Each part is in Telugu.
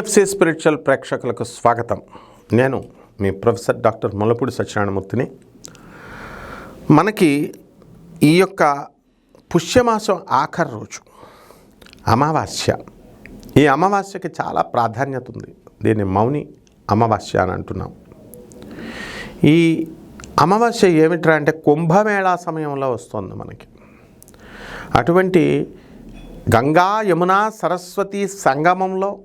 టిఎఫ్సి స్పిరిచువల్ ప్రేక్షకులకు స్వాగతం. నేను మీ ప్రొఫెసర్ డాక్టర్ ములపూడి సత్యనారాయణమూర్తిని. మనకి ఈ యొక్క పుష్యమాసం ఆఖరి రోజు అమావాస్య. ఈ అమావాస్యకి చాలా ప్రాధాన్యత ఉంది. దీన్ని మౌని అమావాస్య అని అంటున్నాం. ఈ అమావాస్య ఏమిట్రా అంటే కుంభమేళా సమయంలో వస్తుంది మనకి. అటువంటి గంగా యమున సరస్వతి సంగమంలో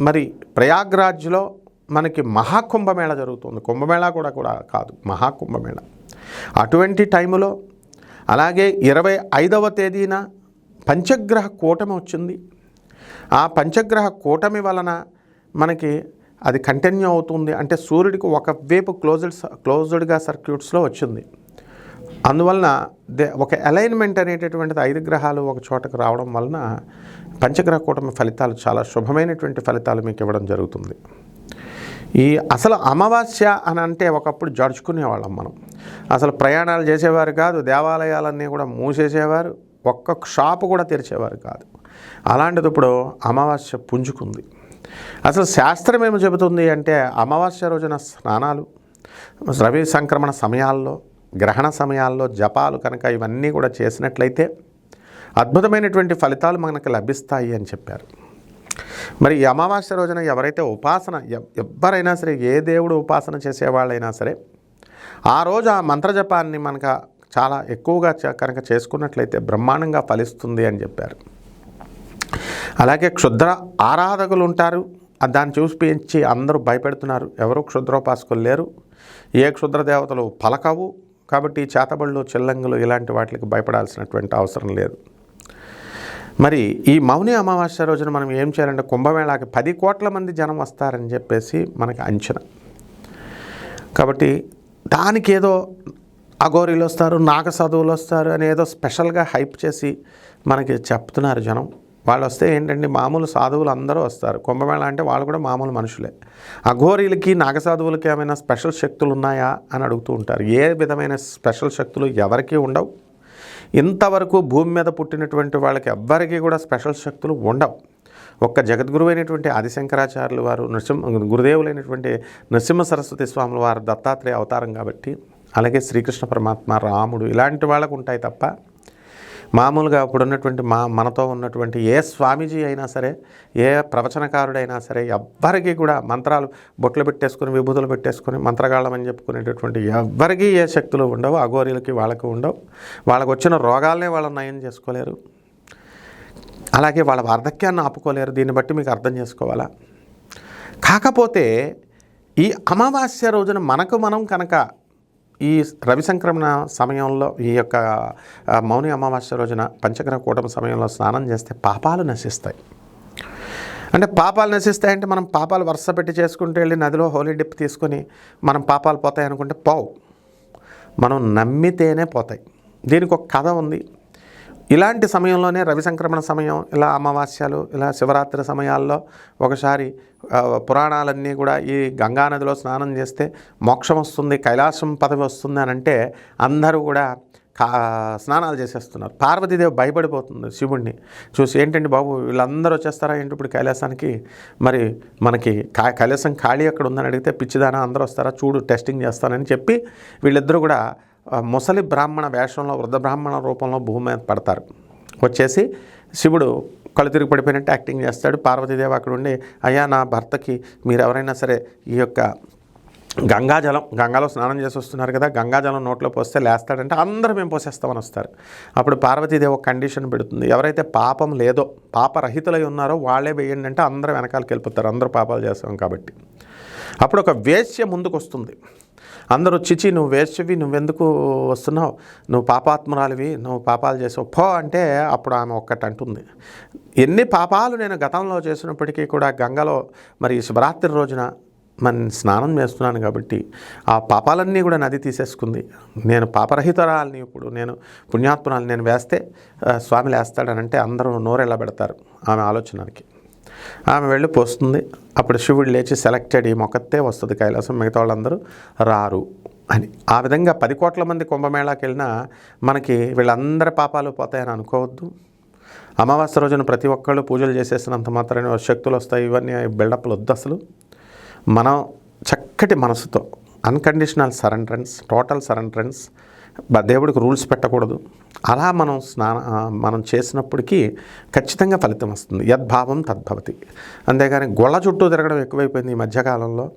మరి ప్రయాగ్రాజ్లో మనకి మహాకుంభమేళ జరుగుతుంది. కుంభమేళ కూడా కూడా కాదు మహాకుంభమేళ. అటువంటి టైములో అలాగే ఇరవై ఐదవ తేదీన పంచగ్రహ కూటమి వచ్చింది. ఆ పంచగ్రహ కూటమి వలన మనకి అది కంటిన్యూ అవుతుంది. అంటే సూర్యుడికి ఒకవైపు క్లోజ్డ్ క్లోజ్డ్గా సర్క్యూట్స్లో వచ్చింది. అందువలన దే ఒక అలైన్మెంట్ అనేటటువంటిది ఐదు గ్రహాలు ఒక చోటకు రావడం వలన పంచగ్రహ కూటమి ఫలితాలు చాలా శుభమైనటువంటి ఫలితాలు మీకు ఇవ్వడం జరుగుతుంది. ఈ అసలు అమావాస్య అని అంటే ఒకప్పుడు జడుచుకునేవాళ్ళం మనం. అసలు ప్రయాణాలు చేసేవారు కాదు దేవాలయాలన్నీ కూడా మూసేసేవారు ఒక్క షాపు కూడా తెరిచేవారు కాదు. అలాంటిది ఇప్పుడు అమావాస్య పుంజుకుంది. అసలు శాస్త్రం ఏమి చెబుతుంది అంటే అమావాస్య రోజున స్నానాలు రవి సంక్రమణ సమయాల్లో గ్రహణ సమయాల్లో జపాలు కనుక ఇవన్నీ కూడా చేసినట్లయితే అద్భుతమైనటువంటి ఫలితాలు మనకు లభిస్తాయి అని చెప్పారు. మరి ఈ అమావాస్య రోజున ఎవరైతే ఉపాసన ఎవరైనా సరే ఏ దేవుడు ఉపాసన చేసేవాళ్ళైనా సరే ఆ రోజు ఆ మంత్రజపాన్ని మనకు చాలా ఎక్కువగా కనుక చేసుకున్నట్లయితే బ్రహ్మాండంగా ఫలిస్తుంది అని చెప్పారు. అలాగే క్షుద్ర ఆరాధకులు ఉంటారు. దాన్ని చూపించి అందరూ భయపెడుతున్నారు. ఎవరు క్షుద్రోపాసకులు లేరు. ఏ క్షుద్ర దేవతలు పలకవు. కాబట్టి చేతబళ్ళు చిల్లంగులు ఇలాంటి వాటికి భయపడాల్సినటువంటి అవసరం లేదు. మరి ఈ మౌని అమావాస్య రోజున మనం ఏం చేయాలంటే కుంభమేళాకి పది కోట్ల మంది జనం వస్తారని చెప్పేసి మనకి అంచనా. కాబట్టి దానికి ఏదో అఘోరీలు వస్తారు నాగ చదువులు వస్తారు అని ఏదో స్పెషల్గా హైప్ చేసి మనకి చెప్తున్నారు జనం. వాళ్ళు వస్తే ఏంటంటే మామూలు సాధువులు అందరూ వస్తారు. కుంభమేళ అంటే వాళ్ళు కూడా మామూలు మనుషులే. అఘోరీలకి నాగసాధువులకి ఏమైనా స్పెషల్ శక్తులు ఉన్నాయా అని అడుగుతూ ఉంటారు. ఏ విధమైన స్పెషల్ శక్తులు ఎవరికీ ఉండవు. ఇంతవరకు భూమి మీద పుట్టినటువంటి వాళ్ళకి ఎవ్వరికీ కూడా స్పెషల్ శక్తులు ఉండవు. ఒక్క జగద్గురువు అయినటువంటి ఆదిశంకరాచార్యులు వారు నృసింహ గురుదేవులైనటువంటి నృసింహ సరస్వతి స్వాముల వారు దత్తాత్రేయ అవతారం కాబట్టి అలాగే శ్రీకృష్ణ పరమాత్మ రాముడు ఇలాంటి వాళ్ళకు ఉంటాయి తప్ప మామూలుగా అప్పుడు ఉన్నటువంటి మా మనతో ఉన్నటువంటి ఏ స్వామీజీ అయినా సరే ఏ ప్రవచనకారుడైనా సరే ఎవ్వరికీ కూడా మంత్రాలు బొట్లు పెట్టేసుకుని విభూతులు పెట్టేసుకుని మంత్రగాళ్ళం అని చెప్పుకునేటటువంటి ఎవ్వరికీ ఏ శక్తులు ఉండవు అఘోరీలకి వాళ్ళకి ఉండవు. వాళ్ళకు వచ్చిన రోగాలనే వాళ్ళు నయం చేసుకోలేరు. అలాగే వాళ్ళ వార్ధక్యాన్ని ఆపుకోలేరు. దీన్ని బట్టి మీకు అర్థం చేసుకోవాలా? కాకపోతే ఈ అమావాస్య రోజున మనకు మనం కనుక ఈ రవి సంక్రమణ సమయంలో ఈ యొక్క మౌని అమావాస్య రోజున పంచగ్రహ కూటమి సమయంలో స్నానం చేస్తే పాపాలు నశిస్తాయి. అంటే పాపాలు నశిస్తాయంటే మనం పాపాలు వరుస పెట్టి చేసుకుంటూ వెళ్ళి నదిలో హోలీ డిప్ తీసుకొని మనం పాపాలు పోతాయి అనుకుంటే పోవు. మనం నమ్మితేనే పోతాయి. దీనికి ఒక కథ ఉంది. ఇలాంటి సమయంలోనే రవి సంక్రమణ సమయం ఇలా అమావాస్యాలు ఇలా శివరాత్రి సమయాల్లో ఒకసారి పురాణాలన్నీ కూడా ఈ గంగానదిలో స్నానం చేస్తే మోక్షం వస్తుంది కైలాసం పదవి వస్తుంది అని అంటే అందరూ కూడా కా స్నానాలు చేసేస్తున్నారు. పార్వతీదేవి భయపడిపోతుంది శివుణ్ణి. చూసి ఏంటండి బాబు వీళ్ళందరూ వచ్చేస్తారా? ఏంటి ఇప్పుడు కైలాసానికి? మరి మనకి కా కైలాసం ఖాళీ అక్కడ ఉందని అడిగితే పిచ్చిదానా అందరూ వస్తారా? చూడు టెస్టింగ్ చేస్తానని చెప్పి వీళ్ళిద్దరూ కూడా ముసలి బ్రాహ్మణ వేషంలో వృద్ధ బ్రాహ్మణ రూపంలో భూమి మీద పడతారు. వచ్చేసి శివుడు కళ్ళు తిరిగి పడిపోయినట్టు యాక్టింగ్ చేస్తాడు. పార్వతీదేవి అక్కడ ఉండి అయ్యా నా భర్తకి మీరు ఎవరైనా సరే ఈ యొక్క గంగాజలం గంగాలో స్నానం చేసి వస్తున్నారు కదా గంగాజలం నోట్లో పోస్తే లేస్తాడంటే అందరూ మేము పోసేస్తామని వస్తారు. అప్పుడు పార్వతీదేవి ఒక కండిషన్ పెడుతుంది. ఎవరైతే పాపం లేదో పాపరహితులై ఉన్నారో వాళ్ళే వేయండి అంటే అందరూ వెనకాలకి వెళ్ళిపోతారు. అందరూ పాపాలు చేస్తాం కాబట్టి. అప్పుడు ఒక వేశ్య ముందుకు వస్తుంది అందరూ చిచి నువ్వు వేశ్యవి నువ్వెందుకు వస్తున్నావు? నువ్వు పాపాత్మురాలివి నువ్వు పాపాలు చేసావు. పో అంటే అప్పుడు ఆమె ఒక్కటి అంటుంది. ఎన్ని పాపాలు నేను గతంలో చేసినప్పటికీ కూడా గంగలో మరి శివరాత్రి రోజున మన స్నానం చేస్తున్నాను కాబట్టి ఆ పాపాలన్నీ కూడా నది తీసేసుకుంది. నేను పాపరహితరాలని ఇప్పుడు నేను పుణ్యాత్మురాలు నేను వేస్తే ఆ, స్వామి లేస్తాడనంటే అందరూ నోరెళ్ళబెడతారు. ఆమె ఆలోచనకి. ఆమె వెళ్ళి పోస్తుంది. అప్పుడు శివుడు లేచి సెలెక్టెడ్ ఈ మొక్కతే వస్తుంది కైలాసం మిగతా వాళ్ళందరూ రారు అని. ఆ విధంగా పది కోట్ల మంది కుంభమేళాకి వెళ్ళినా మనకి వీళ్ళందరి పాపాలు పోతాయని అనుకోవద్దు. అమావాస్య రోజున ప్రతి ఒక్కళ్ళు పూజలు చేసేసినంత మాత్రమే శక్తులు వస్తాయి. ఇవన్నీ బిల్డప్లు వద్దు అసలు. మనం చక్కటి మనసుతో అన్కండిషనల్ సరెండరెన్స్ టోటల్ సరెండరెన్స్ దేవుడికి రూల్స్ పెట్టకూడదు. అలా మనం స్నాన మనం చేసినప్పటికీ ఖచ్చితంగా ఫలితం వస్తుంది. యద్భావం తద్భవతి. అంతేగాని గొళ్ళ చుట్టూ తిరగడం ఎక్కువైపోయింది ఈ మధ్యకాలంలో.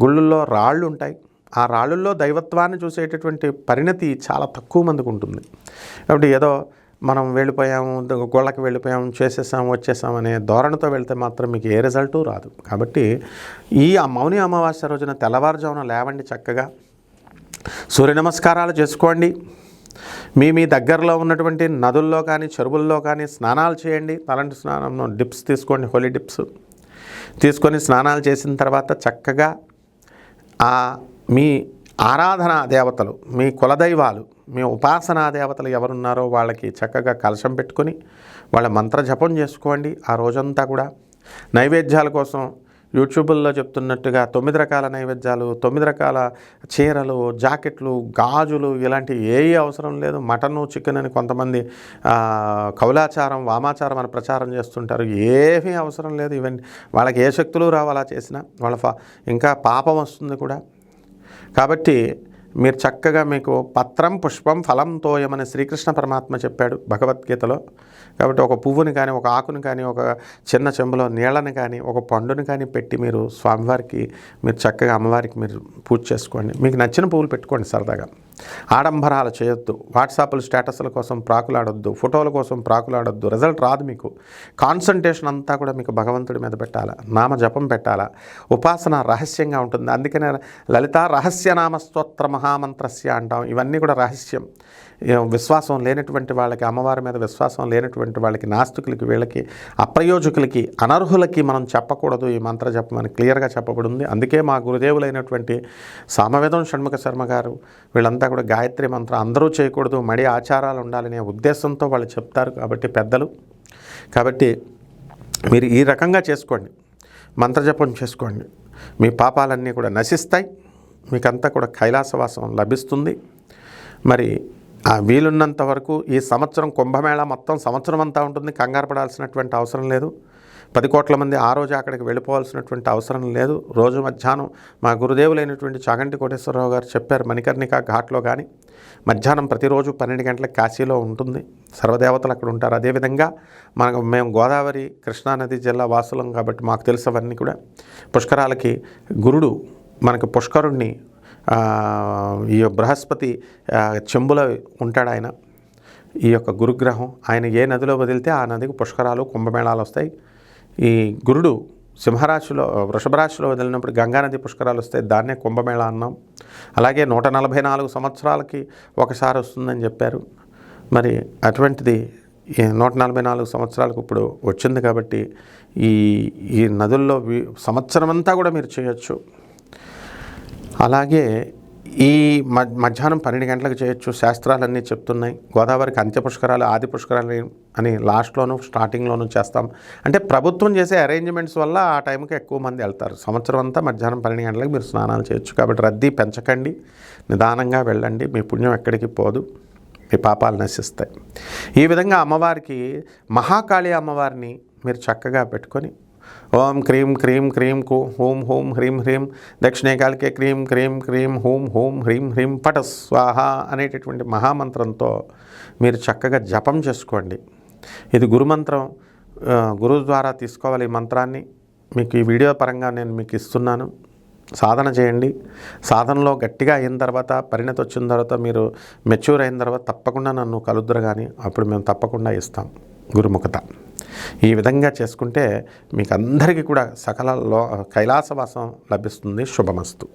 గుళ్ళల్లో రాళ్ళు ఉంటాయి. ఆ రాళ్ళల్లో దైవత్వాన్ని చూసేటటువంటి పరిణతి చాలా తక్కువ మందికి ఉంటుంది. కాబట్టి ఏదో మనం వెళ్ళిపోయాము ద- గోళ్ళకి వెళ్ళిపోయాము చేసేసాము వచ్చేసాం అనే ధోరణితో వెళ్తే మాత్రం మీకు ఏ రిజల్టు రాదు. కాబట్టి ఈ ఆ మౌని అమావాస్య రోజున తెల్లవారుజామున లేవండి చక్కగా. సూర్య నమస్కారాలు చేసుకోండి. మీ మీ దగ్గరలో ఉన్నటువంటి నదుల్లో కానీ చెరువుల్లో కానీ స్నానాలు చేయండి. తలంటి స్నానంలో డిప్స్ తీసుకోండి హోలీ డిప్స్. తీసుకొని స్నానాలు చేసిన తర్వాత చక్కగా ఆ మీ ఆరాధనా దేవతలు మీ కులదైవాలు మీ ఉపాసనా దేవతలు ఎవరున్నారో వాళ్ళకి చక్కగా కలశం పెట్టుకొని వాళ్ళ మంత్ర జపం చేసుకోండి. ఆ రోజంతా కూడా నైవేద్యాల కోసం యూట్యూబుల్లో చెప్తున్నట్టుగా తొమ్మిది రకాల నైవేద్యాలు తొమ్మిది రకాల చీరలు జాకెట్లు గాజులు ఇలాంటివి ఏ అవసరం లేదు. మటను చికెన్ అని కొంతమంది కౌలాచారం వామాచారం అని ప్రచారం చేస్తుంటారు. ఏమీ అవసరం లేదు. ఇవన్నీ వాళ్ళకి ఏ శక్తులు రావాలా చేసినా. వాళ్ళ ఇంకా పాపం వస్తుంది కూడా. కాబట్టి మీరు చక్కగా మీకు పత్రం పుష్పం ఫలం తోయమని శ్రీకృష్ణ పరమాత్మ చెప్పాడు భగవద్గీతలో. కాబట్టి ఒక పువ్వుని కానీ ఒక ఆకుని కానీ ఒక చిన్న చెంబులో నీళ్ళని కానీ ఒక పండుని కానీ పెట్టి మీరు స్వామివారికి మీరు చక్కగా అమ్మవారికి మీరు పూజ చేసుకోండి. మీకు నచ్చిన పువ్వులు పెట్టుకోండి సరదాగా. ఆడంబరాలు చేయొద్దు. వాట్సాప్లు స్టేటస్ల కోసం ప్రాకులాడొద్దు. ఫోటోల కోసం ప్రాకులాడొద్దు. రిజల్ట్ రాదు మీకు. కాన్సన్ట్రేషన్ అంతా కూడా మీకు భగవంతుడి మీద పెట్టాలా? నామ జపం పెట్టాలా? ఉపాసన రహస్యంగా ఉంటుంది. అందుకనే లలిత రహస్యనామ స్తోత్ర మహామంత్రస్య అంటాం. ఇవన్నీ కూడా రహస్యం. విశ్వాసం లేనటువంటి వాళ్ళకి అమ్మవారి మీద విశ్వాసం లేనటువంటి వాళ్ళకి నాస్తికులకి వీళ్ళకి అప్రయోజకులకి అనర్హులకి మనం చెప్పకూడదు. ఈ మంత్ర జపం అని క్లియర్గా చెప్పబడింది. అందుకే మా గురుదేవులైనటువంటి సామవేదం షణ్ముఖ శర్మ గారు వీళ్ళంతా కూడా గాయత్రి మంత్రం అందరూ చేయకూడదు. మడి ఆచారాలు ఉండాలనే ఉద్దేశంతో వాళ్ళు చెప్తారు కాబట్టి పెద్దలు. కాబట్టి మీరు ఈ రకంగా చేసుకోండి. మంత్రజపం చేసుకోండి. మీ పాపాలన్నీ కూడా నశిస్తాయి. మీకంతా కూడా కైలాసవాసం లభిస్తుంది. మరి వీలున్నంత వరకు ఈ సంవత్సరం కుంభమేళ మొత్తం సంవత్సరం అంతా ఉంటుంది. కంగారు పడాల్సినటువంటి అవసరం లేదు. పది కోట్ల మంది ఆ రోజు అక్కడికి వెళ్ళిపోవాల్సినటువంటి అవసరం లేదు. రోజు మధ్యాహ్నం మా గురుదేవులైనటువంటి చాగంటి కోటేశ్వరరావు గారు చెప్పారు మణికర్ణిక ఘాట్లో కానీ మధ్యాహ్నం ప్రతిరోజు పన్నెండు గంటలకు కాశీలో ఉంటుంది. సర్వదేవతలు అక్కడ ఉంటారు. అదేవిధంగా మనకు మేము గోదావరి కృష్ణానది జిల్లా వాసులం కాబట్టి మాకు తెలుసు అవన్నీ కూడా. పుష్కరాలకి గురుడు మనకు పుష్కరుణ్ణి ఈ బృహస్పతి చెంబుల చెంబులో ఉంటాడు ఆయన. ఈ యొక్క గురుగ్రహం ఆయన ఏ నదిలో వదిలితే ఆ నదికి పుష్కరాలు కుంభమేళాలు వస్తాయి. ఈ గురుడు సింహరాశిలో వృషభరాశిలో వదిలినప్పుడు గంగానది పుష్కరాలు వస్తాయి. దాన్నే కుంభమేళ అన్నాం. అలాగే నూట నలభై నాలుగు సంవత్సరాలకి ఒకసారి వస్తుందని చెప్పారు. మరి అటువంటిది ఈ నూట నలభై నాలుగు సంవత్సరాలకు ఇప్పుడు వచ్చింది కాబట్టి ఈ ఈ నదుల్లో వి- సంవత్సరం అంతా కూడా మీరు చేయొచ్చు. అలాగే ఈ మధ్యాహ్నం పన్నెండు గంటలకు చేయొచ్చు శాస్త్రాలన్నీ చెప్తున్నాయి. గోదావరికి అంత్య పుష్కరాలు ఆది పుష్కరాలు అని లాస్ట్లోను స్టార్టింగ్లోను చేస్తాం. అంటే ప్రభుత్వం చేసే అరేంజ్మెంట్స్ వల్ల ఆ టైంకి ఎక్కువ మంది వెళ్తారు. సంవత్సరం అంతా మధ్యాహ్నం పన్నెండు గంటలకు మీరు స్నానాలు చేయొచ్చు. కాబట్టి రద్దీ పెంచకండి. నిదానంగా వెళ్ళండి. మీ పుణ్యం ఎక్కడికి పోదు. మీ పాపాలు నశిస్తాయి. ఈ విధంగా అమ్మవారికి మహాకాళి అమ్మవారిని మీరు చక్కగా పెట్టుకొని ఓం క్రీం క్రీం క్రీం కు హూం హూం హ్రీం హ్రీం దక్షిణేకాలకే క్రీం క్రీం క్రీం హూం హూం హ్రీం హ్రీం పట స్వాహ అనేటటువంటి మహామంత్రంతో మీరు చక్కగా జపం చేసుకోండి. ఇది గురుమంత్రం. గురు గురువు ద్వారా తీసుకోవాలి ఈ మంత్రాన్ని. మీకు ఈ వీడియో పరంగా నేను మీకు ఇస్తున్నాను. సాధన చేయండి. సాధనలో గట్టిగా అయిన తర్వాత పరిణతి వచ్చిన తర్వాత మీరు మెచ్యూర్ అయిన తర్వాత తప్పకుండా నన్ను కలుద్దరు కానీ అప్పుడు మేము తప్పకుండా ఇస్తాం. గురుముఖత. ఈ విధంగా చేసుకుంటే మీకు అందరికీ కూడా సకల లో కైలాసవాసం లభిస్తుంది. శుభమస్తు.